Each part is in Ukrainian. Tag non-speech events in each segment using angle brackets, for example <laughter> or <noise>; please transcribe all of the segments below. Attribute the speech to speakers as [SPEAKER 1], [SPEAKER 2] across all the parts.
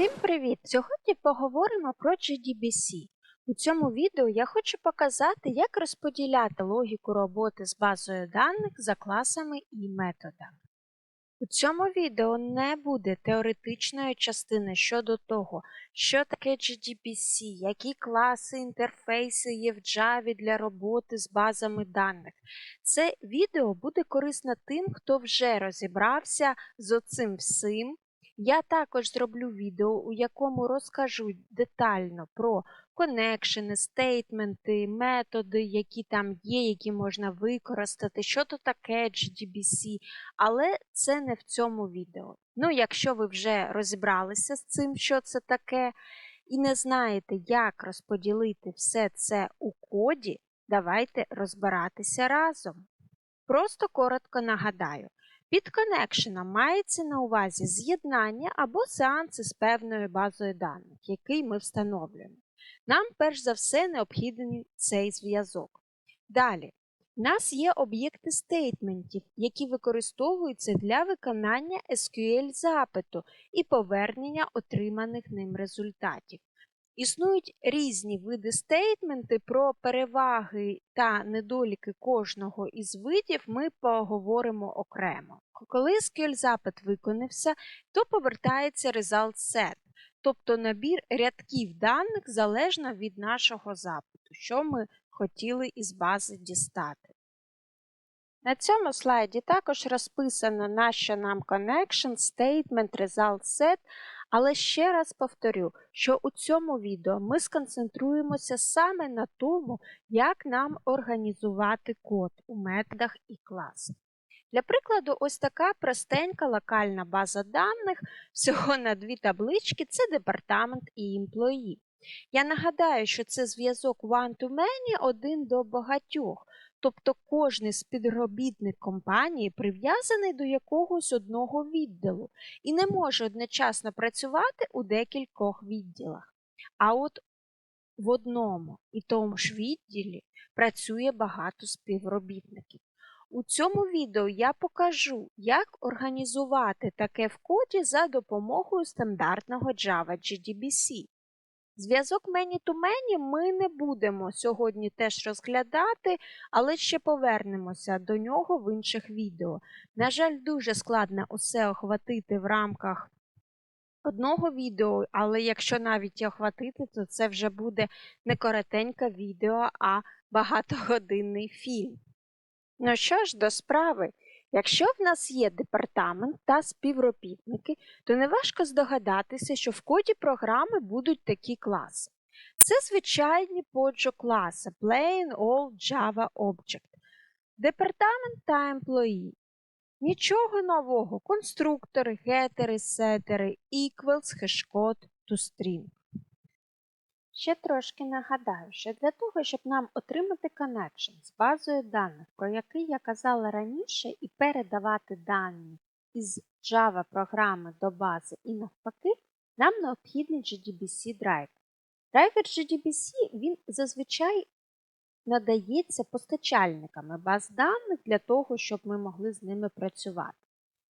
[SPEAKER 1] Всім привіт! Сьогодні поговоримо про GDBC. У цьому відео я хочу показати, як розподіляти логіку роботи з базою даних за класами і методами. У цьому відео не буде теоретичної частини щодо того, що таке GDBC, які класи, інтерфейси є в Java для роботи з базами даних. Це відео буде корисно тим, хто вже розібрався з оцим всім. Я також зроблю відео, у якому розкажу детально про коннекшени, стейтменти, методи, які там є, які можна використати, що то таке GDBC, але це не в цьому відео. Ну, якщо ви вже розібралися з цим, що це таке, і не знаєте, як розподілити все це у коді, давайте розбиратися разом. Просто коротко нагадаю. Під коннекшеном мається на увазі з'єднання або сеанси з певною базою даних, який ми встановлюємо. Нам перш за все необхідний цей зв'язок. Далі, у нас є об'єкти стейтментів, які використовуються для виконання SQL-запиту і повернення отриманих ним результатів. Існують різні види стейтменти про переваги та недоліки кожного із видів ми поговоримо окремо. Коли SQL запит виконався, то повертається result set, тобто набір рядків даних залежно від нашого запиту, що ми хотіли із бази дістати. На цьому слайді також розписано нащо нам connection, statement, result set, але ще раз повторю, що у цьому відео ми сконцентруємося саме на тому, як нам організувати код у методах і класах. Для прикладу, ось така простенька локальна база даних, всього на дві таблички це департамент і імплої. Я нагадаю, що це зв'язок one-to-many один до багатьох, тобто кожний співробітник компанії прив'язаний до якогось одного відділу і не може одночасно працювати у декількох відділах. А от в одному і тому ж відділі працює багато співробітників. У цьому відео я покажу, як організувати таке в коді за допомогою стандартного Java GDBC. Зв'язок many-to-many ми не будемо сьогодні теж розглядати, але ще повернемося до нього в інших відео. На жаль, дуже складно усе охватити в рамках одного відео, але якщо навіть охватити, то це вже буде не коротеньке відео, а багатогодинний фільм. Ну що ж, до справи. Якщо в нас є департамент та співробітники, то неважко здогадатися, що в коді програми будуть такі класи. Це звичайні поджо класи Plain Old Java Object. Департамент та employee. Нічого нового. Конструктори, гетери, сетери, equals, хешкод, toString. Ще трошки нагадаю, що для того, щоб нам отримати connection з базою даних, про який я казала раніше, і передавати дані із Java програми до бази і навпаки, нам необхідний GDBC драйвер. Драйвер GDBC він зазвичай надається постачальниками баз даних для того, щоб ми могли з ними працювати.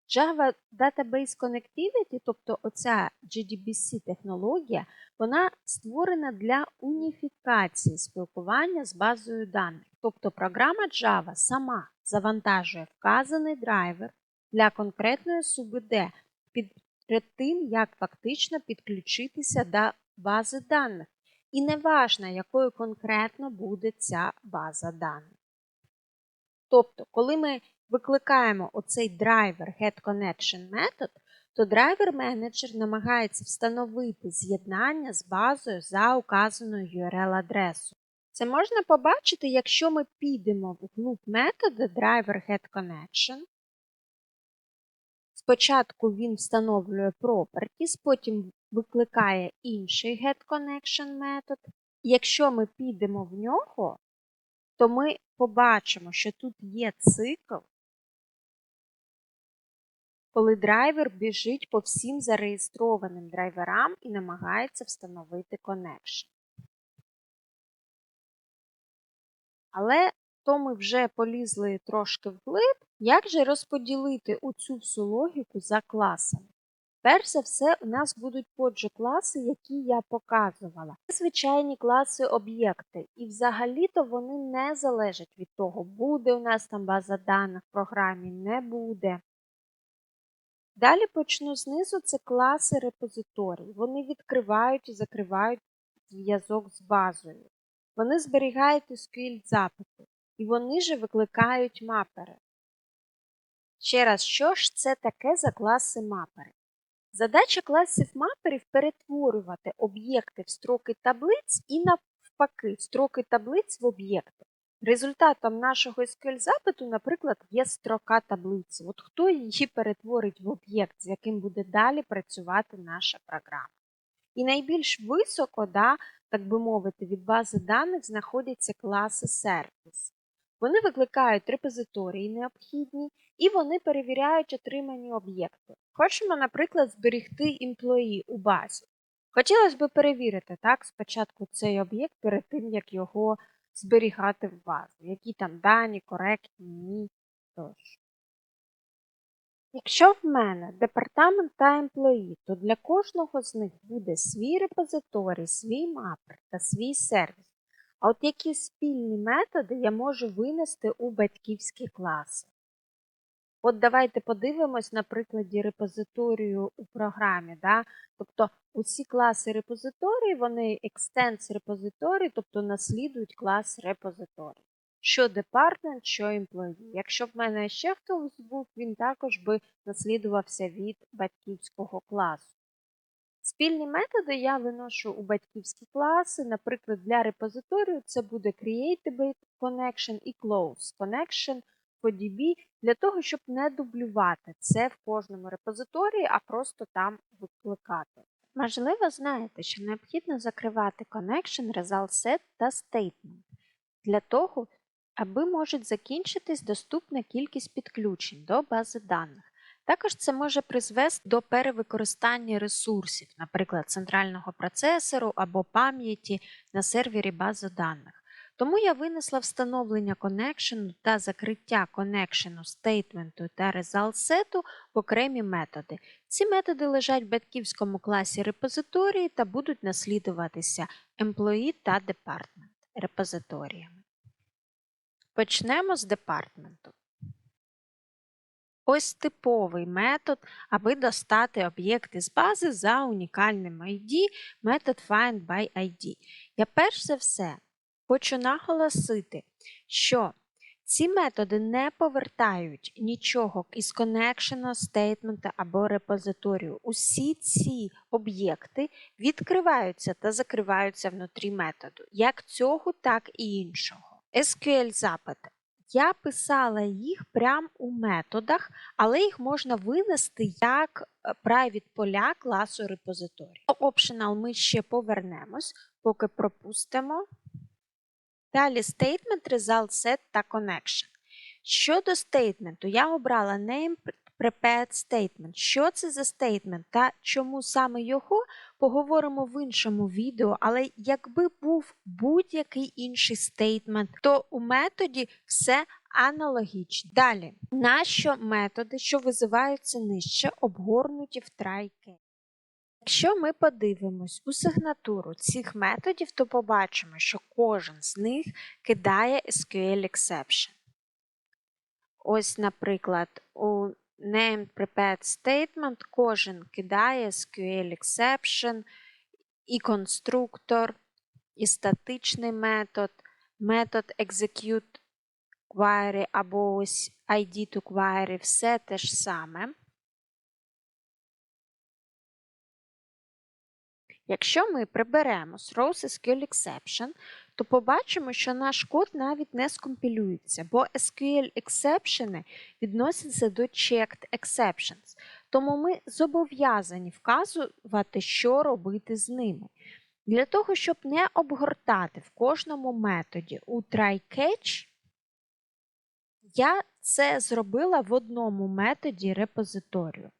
[SPEAKER 1] Java Database Connectivity, тобто оця GDBC технологія, вона створена для уніфікації спілкування з базою даних. Тобто програма Java сама завантажує вказаний драйвер для конкретної СУБД перед тим, як фактично підключитися до бази даних. І не важно, якою конкретно буде ця база даних. Тобто, коли ми викликаємо оцей драйвер getConnection метод, то драйвер менеджер намагається встановити з'єднання з базою за указаною URL-адресою. Це можна побачити, якщо ми підемо в глуб методу driver getConnection. Спочатку він встановлює properties, потім викликає інший getConnection метод. Якщо ми підемо в нього, то ми побачимо, що тут є цикл, коли драйвер біжить по всім зареєстрованим драйверам і намагається встановити connection. Але то ми вже полізли трошки вглиб, як же розподілити оцю всю логіку за класами? Перш за все, у нас будуть поджо класи, які я показувала. Це звичайні класи об'єкти, і взагалі-то вони не залежать від того, буде у нас там база даних в програмі, не буде. Далі почну знизу, це класи репозиторій. Вони відкривають і закривають зв'язок з базою. Вони зберігають SQL запити, і вони же викликають мапери. Ще раз, що ж це таке за класи мапери? Задача класів маперів перетворювати об'єкти в строки таблиць і навпаки, строки таблиць в об'єкти. Результатом нашого SQL запиту, наприклад, є строка таблиці. От хто її перетворить в об'єкт, з яким буде далі працювати наша програма. І найбільш високо, да, так би мовити, від бази даних знаходяться класи сервіс. Вони викликають репозиторії необхідні і вони перевіряють отримані об'єкти. Хочемо, наприклад, зберегти імплої у базі. Хотілося б перевірити так, спочатку цей об'єкт перед тим, як його зберігати в базу, які там дані, коректні, ні тощо. Якщо в мене департамент та емплої, то для кожного з них буде свій репозиторій, свій мапер та свій сервіс. А от які спільні методи я можу винести у батьківські класи? От давайте подивимось на прикладі репозиторію у програмі. Да? Тобто усі класи репозиторії, вони екстенс репозиторій, тобто наслідують клас репозиторій. Що департмент, що employee. Якщо в мене ще хтось був, він також би наслідувався від батьківського класу. Спільні методи я виношу у батьківські класи. Наприклад, для репозиторію це буде Create Connection і Close Connection по DB, для того, щоб не дублювати це в кожному репозиторії, а просто там викликати. Можливо, знаєте, що необхідно закривати Connection, Result Set та Statement для того, аби можуть закінчитись доступна кількість підключень до бази даних. Також це може призвести до перевикористання ресурсів, наприклад, центрального процесору або пам'яті на сервері бази даних. Тому я винесла встановлення коннекшену та закриття коннекшену, стейтменту та резалт-сету в окремі методи. Ці методи лежать в батьківському класі репозиторії та будуть наслідуватися employee та department репозиторіями. Почнемо з департменту. Ось типовий метод, аби достати об'єкти з бази за унікальним ID, метод FindByID. Я перш за все хочу наголосити, що ці методи не повертають нічого із коннекшена, стейтмента або репозиторію. Усі ці об'єкти відкриваються та закриваються внутрі методу, як цього, так і іншого. SQL-запити. Я писала їх прямо у методах, але їх можна винести як е, private поля класу репозиторій. Optional ми ще повернемось, поки пропустимо. Далі statement, result set та connection. Щодо стейтменту, я обрала name prepared statement. Що це за стейтмент та чому саме його поговоримо в іншому відео, але якби був будь-який інший стейтмент, то у методі все аналогічно. Далі, нащо методи, що визиваються нижче, обгорнуті в трайке? Якщо ми подивимось у сигнатуру цих методів, то побачимо, що кожен з них кидає SQL exception. Ось, наприклад, у named prepared statement кожен кидає SQL exception, і конструктор, і статичний метод, метод execute query або ось ID to query, все те ж саме. Якщо ми приберемо throws SQL exception, то побачимо, що наш код навіть не скомпілюється, бо SQL exception відносяться до checked exceptions, тому ми зобов'язані вказувати, що робити з ними. Для того, щоб не обгортати в кожному методі у try-catch, я це зробила в одному методі репозиторію.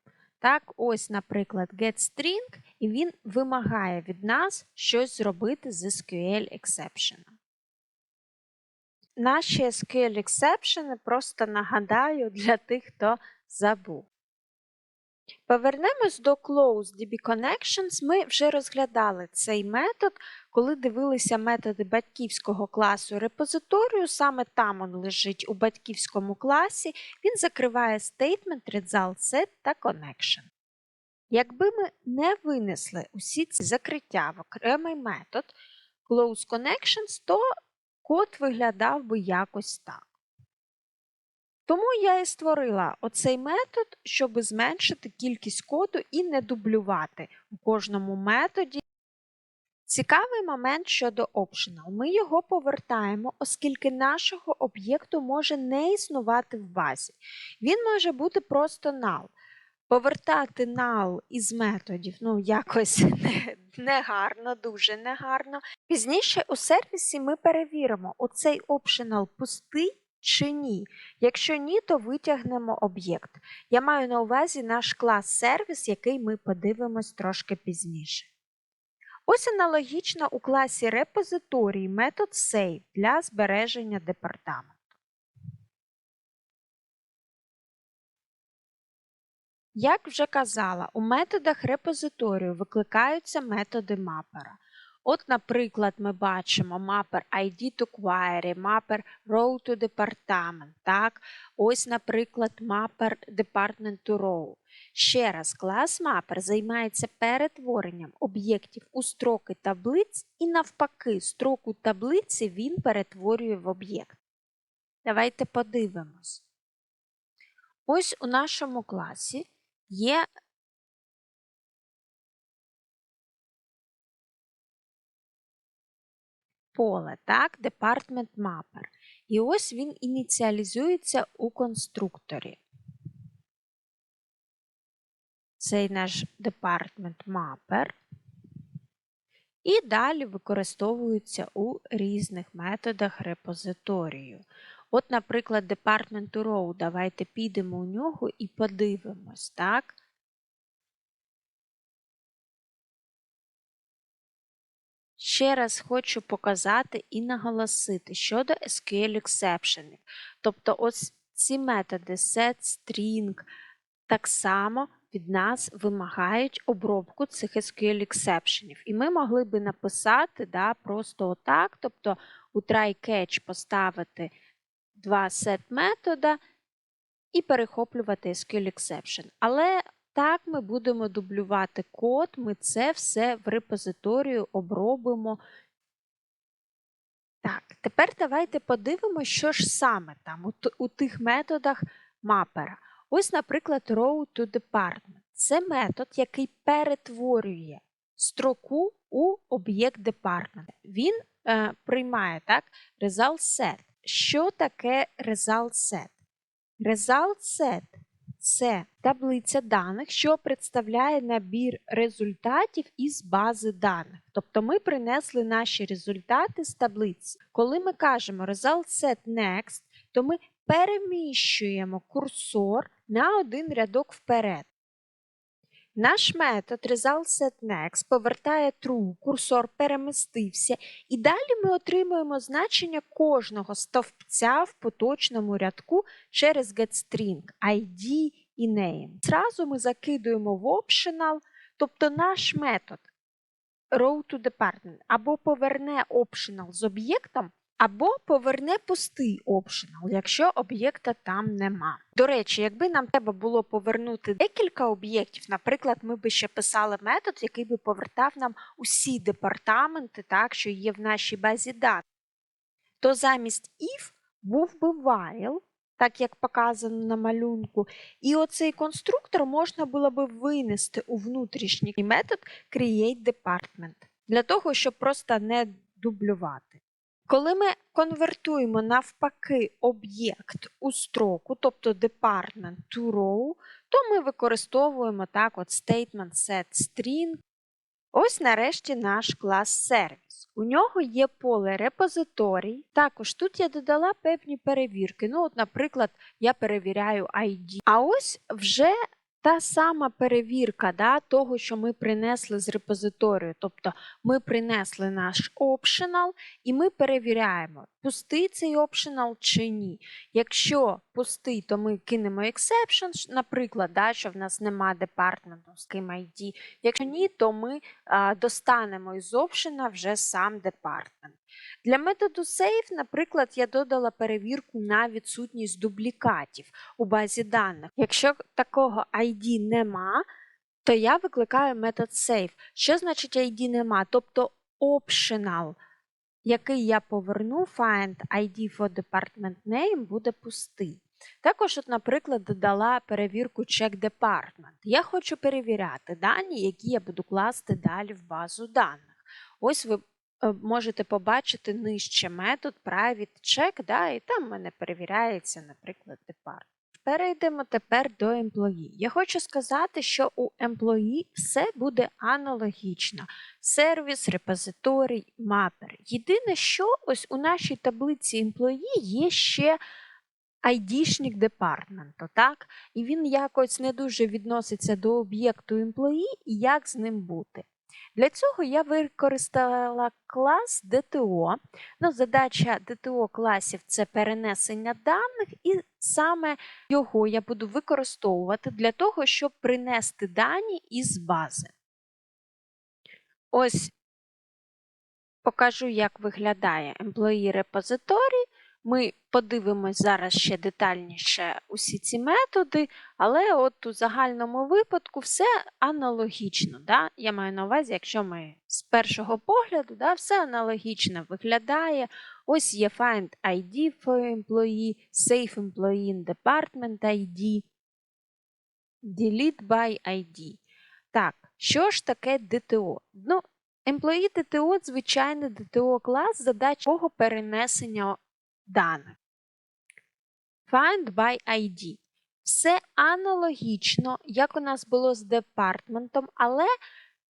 [SPEAKER 1] Так, ось, наприклад, getString, і він вимагає від нас щось зробити з SQL exception. Наші SQL exception просто нагадаю для тих, хто забув. Повернемось до Close DB Connections. Ми вже розглядали цей метод, коли дивилися методи батьківського класу репозиторію. Саме там він лежить у батьківському класі. Він закриває statement, result set та connection. Якби ми не винесли усі ці закриття в окремий метод Close Connections, то код виглядав би якось так. Тому я і створила оцей метод, щоб зменшити кількість коду і не дублювати у кожному методі. Цікавий момент щодо optional. Ми його повертаємо, оскільки нашого об'єкту може не існувати в базі. Він може бути просто null. Повертати null із методів ну, якось <laughs> не, негарно, дуже негарно. Пізніше у сервісі ми перевіримо, оцей optional пустий чи ні. Якщо ні, то витягнемо об'єкт. Я маю на увазі наш клас сервіс, який ми подивимось трошки пізніше. Ось аналогічно у класі репозиторій метод save для збереження департаменту. Як вже казала, у методах репозиторію викликаються методи мапера. От, наприклад, ми бачимо мапер ID to query, мапер row to department. Так? Ось, наприклад, мапер department to row. Ще раз, клас мапер займається перетворенням об'єктів у строки таблиць і навпаки, строку таблиці він перетворює в об'єкт. Давайте подивимось. Ось у нашому класі є поле, так, Department Mapper. І ось він ініціалізується у конструкторі. Цей наш Department Mapper. І далі використовується у різних методах репозиторію. От, наприклад, Department Row, давайте підемо у нього і подивимось, так? Ще раз хочу показати і наголосити щодо SQL exception. Тобто ось ці методи set, string так само від нас вимагають обробку цих SQL exception. І ми могли би написати да, просто отак, тобто у try-catch поставити два set метода і перехоплювати SQL exception. Але так, ми будемо дублювати код, ми це все в репозиторію обробимо. Так, тепер давайте подивимося, що ж саме там у, у тих методах мапера. Ось, наприклад, row to department. Це метод, який перетворює строку у об'єкт department. Він е, приймає так, result set. Що таке result set? Result set це таблиця даних, що представляє набір результатів із бази даних. Тобто ми принесли наші результати з таблиці. Коли ми кажемо result set next, то ми переміщуємо курсор на один рядок вперед. Наш метод ResultSetNext повертає true, курсор перемістився, і далі ми отримуємо значення кожного стовпця в поточному рядку через getString, ID і name. Зразу ми закидуємо в optional, тобто наш метод RowToDepartment або поверне optional з об'єктом, або поверне пустий optional, якщо об'єкта там нема. До речі, якби нам треба було повернути декілька об'єктів, наприклад, ми би ще писали метод, який би повертав нам усі департаменти, так, що є в нашій базі даних, то замість if був би while, так як показано на малюнку, і оцей конструктор можна було би винести у внутрішній метод createDepartment, для того, щоб просто не дублювати. Коли ми конвертуємо навпаки об'єкт у строку, тобто department to row, то ми використовуємо так от statement set string. Ось нарешті наш клас сервіс. У нього є поле репозиторій. Також тут я додала певні перевірки. Ну, от, Наприклад, я перевіряю ID. А ось вже та сама перевірка да, того, що ми принесли з репозиторію. Тобто ми принесли наш optional і ми перевіряємо, пустий цей optional чи ні. Якщо пустий, то ми кинемо exception, наприклад, да, що в нас нема департменту з ким ID. Якщо ні, то ми а, достанемо із опшена вже сам департмент. Для методу save, наприклад, я додала перевірку на відсутність дублікатів у базі даних. Якщо такого ID нема, то я викликаю метод save. Що значить ID нема? Тобто optional, який я поверну, find ID for department name буде пустий. Також, от, наприклад, додала перевірку check department. Я хочу перевіряти дані, які я буду класти далі в базу даних. Ось ви е, можете побачити нижче метод private check, да, і там в мене перевіряється, наприклад, department. Перейдемо тепер до employee. Я хочу сказати, що у employee все буде аналогічно. Сервіс, репозиторій, мапер. Єдине, що ось у нашій таблиці employee є ще айдішник департменту, так? І він якось не дуже відноситься до об'єкту employee і як з ним бути. Для цього я використала клас DTO. Ну, задача DTO класів це перенесення даних, і саме його я буду використовувати для того, щоб принести дані із бази. Ось покажу, як виглядає employee репозиторій. Ми подивимось зараз ще детальніше усі ці методи, але от у загальному випадку все аналогічно. Да? Я маю на увазі, якщо ми з першого погляду, да, все аналогічно виглядає. Ось є find ID for employee, save employee in department ID, delete by ID. Так, що ж таке DTO? Ну, Employee DTO – звичайний DTO клас, задача якого перенесення даних. Find by ID. Все аналогічно, як у нас було з департментом, але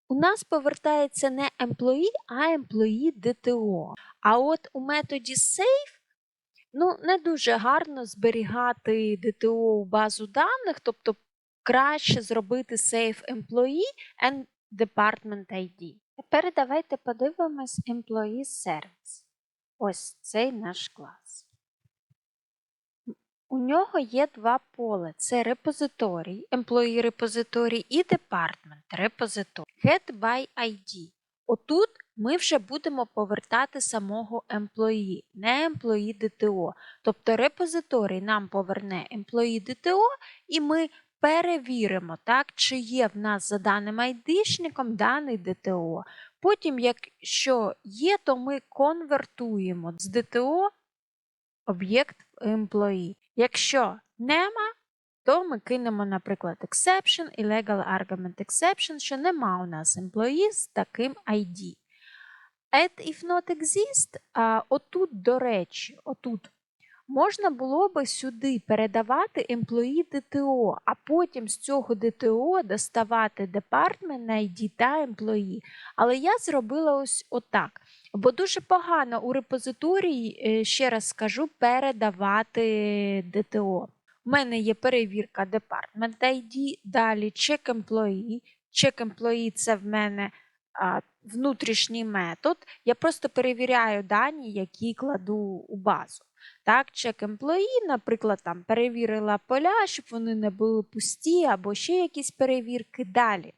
[SPEAKER 1] у нас повертається не employee, а employee DTO. А от у методі save ну, не дуже гарно зберігати DTO у базу даних, тобто краще зробити save employee and department ID. Тепер давайте подивимось employee service. Ось цей наш клас. У нього є два поле: це репозиторій, employee репозиторій і департмент репозиторій. Get by ID. Отут ми вже будемо повертати самого employee, не employee DTO. Тобто репозиторій нам поверне employee DTO, і ми перевіримо, так, чи є в нас за даним айдишником даний DTO. Потім, якщо є, то ми конвертуємо з DTO об'єкт в employee. Якщо нема, то ми кинемо, наприклад, exception і legal argument exception, що нема у нас employee з таким ID. Add if not exist, а, отут, до речі, отут можна було би сюди передавати employee DTO, а потім з цього DTO доставати department ID та employee. Але я зробила ось отак. Бо дуже погано у репозиторії, е, ще раз скажу, передавати DTO. У мене є перевірка Department ID, далі check employee. Check employee це в мене а, внутрішній метод. Я просто перевіряю дані, які кладу у базу. Так, check employee, наприклад, там перевірила поля, щоб вони не були пусті, або ще якісь перевірки. Далі.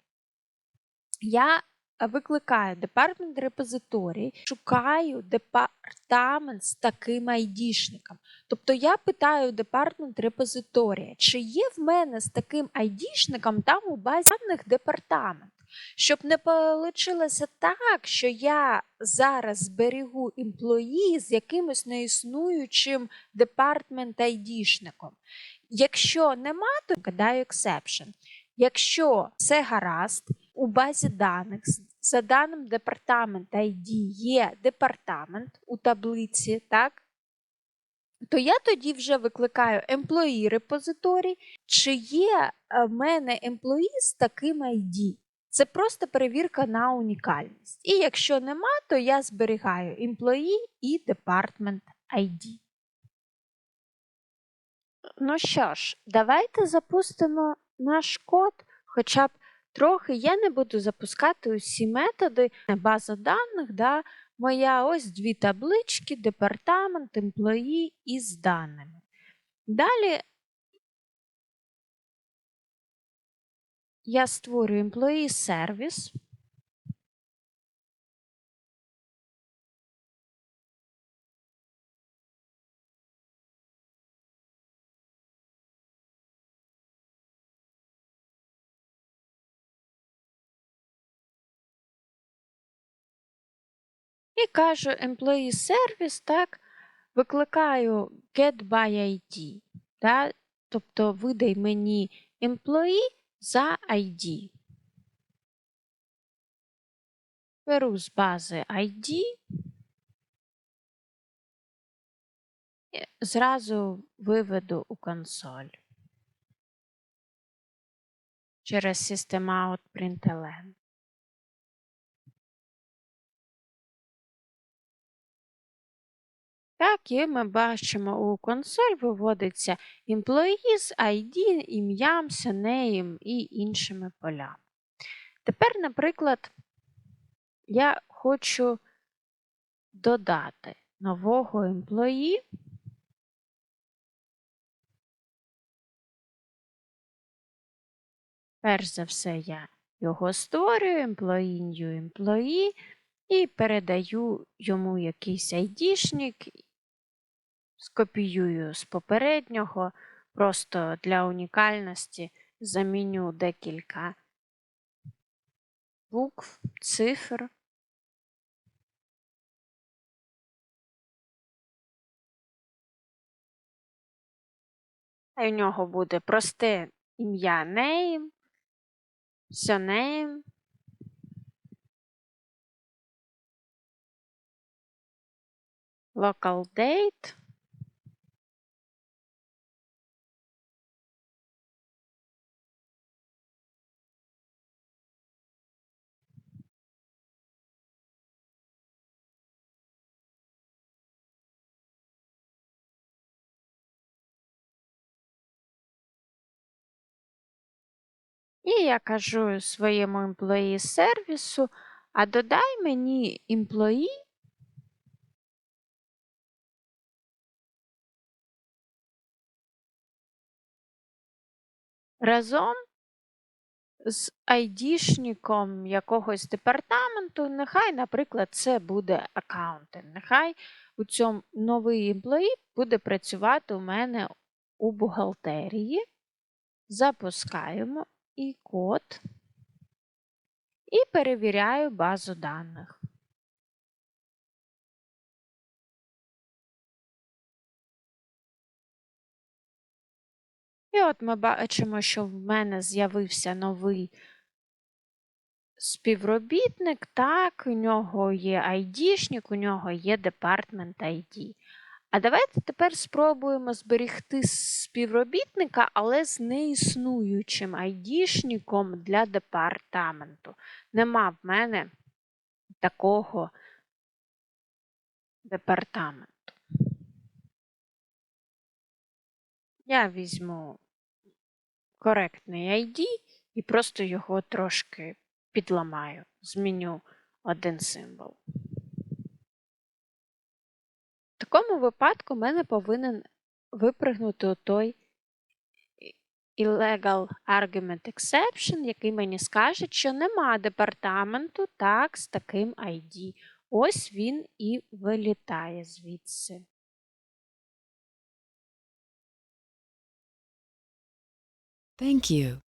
[SPEAKER 1] Я викликаю департмент репозиторій, шукаю департамент з таким айдішником. Тобто я питаю департмент репозиторія, чи є в мене з таким айдішником там у базі даних департамент. Щоб не вийшло так, що я зараз зберігу емплої з якимось неіснуючим департмент айдішником. Якщо нема, то кидаю exception. Якщо все гаразд, у базі даних за даним департамент ID є департамент у таблиці, так? То я тоді вже викликаю employee репозиторій, чи є в мене employee з таким ID. Це просто перевірка на унікальність. І якщо нема, то я зберігаю employee і department ID. Ну що ж, давайте запустимо наш код, хоча б трохи. Я не буду запускати усі методи. База даних, да, моя ось дві таблички, департамент, employee із даними. Далі я створюю employee сервіс. І кажу employee service, так, викликаю get by ID, да, тобто видай мені employee за ID. Беру з бази ID, і зразу виведу у консоль через Systemout println. Так, і ми бачимо у консоль виводиться employee з ID, ім'ям, surname і іншими полями. Тепер, наприклад, я хочу додати нового employee. Перш за все, я його створюю, employee, new employee, і передаю йому якийсь айдішник, скопіюю з попереднього, просто для унікальності заміню декілька букв, цифр. А у нього буде просте ім'я name, surname, local date. І я кажу своєму employee сервісу, а додай мені employee разом з айдішником якогось департаменту, нехай, наприклад, це буде аккаунтинг. Нехай у цьому новий employee буде працювати у мене у бухгалтерії. Запускаємо і код і перевіряю базу даних. І от ми бачимо, що в мене з'явився новий співробітник, так, у нього є айдішник, у нього є департмент ID. А давайте тепер спробуємо зберегти співробітника, але з неіснуючим айдішником для департаменту. Нема в мене такого департаменту. Я візьму коректний ID і просто його трошки підламаю, зміню один символ. Такому випадку мене повинен випригнути той illegal argument exception, який мені скаже, що нема департаменту так з таким ID. Ось він і вилітає звідси.
[SPEAKER 2] Thank you.